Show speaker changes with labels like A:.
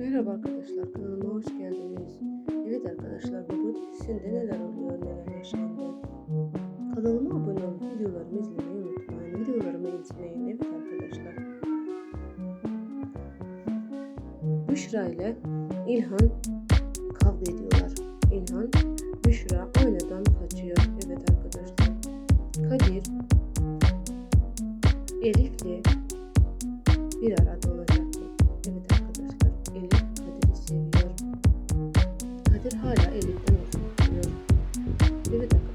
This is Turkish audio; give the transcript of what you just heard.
A: Merhaba arkadaşlar kanalıma hoş geldiniz. Evet arkadaşlar bugün sizde neler oluyor neler yaşandı. Kanalıma abone olup videolarımı izlemeyi unutmayın. Videolarımı izleyin evet arkadaşlar. Büşra ile İlhan kavga ediyorlar. İlhan Büşra aynadan kaçıyor. Evet arkadaşlar. Kadir Elif'le bir aradalar. Vivid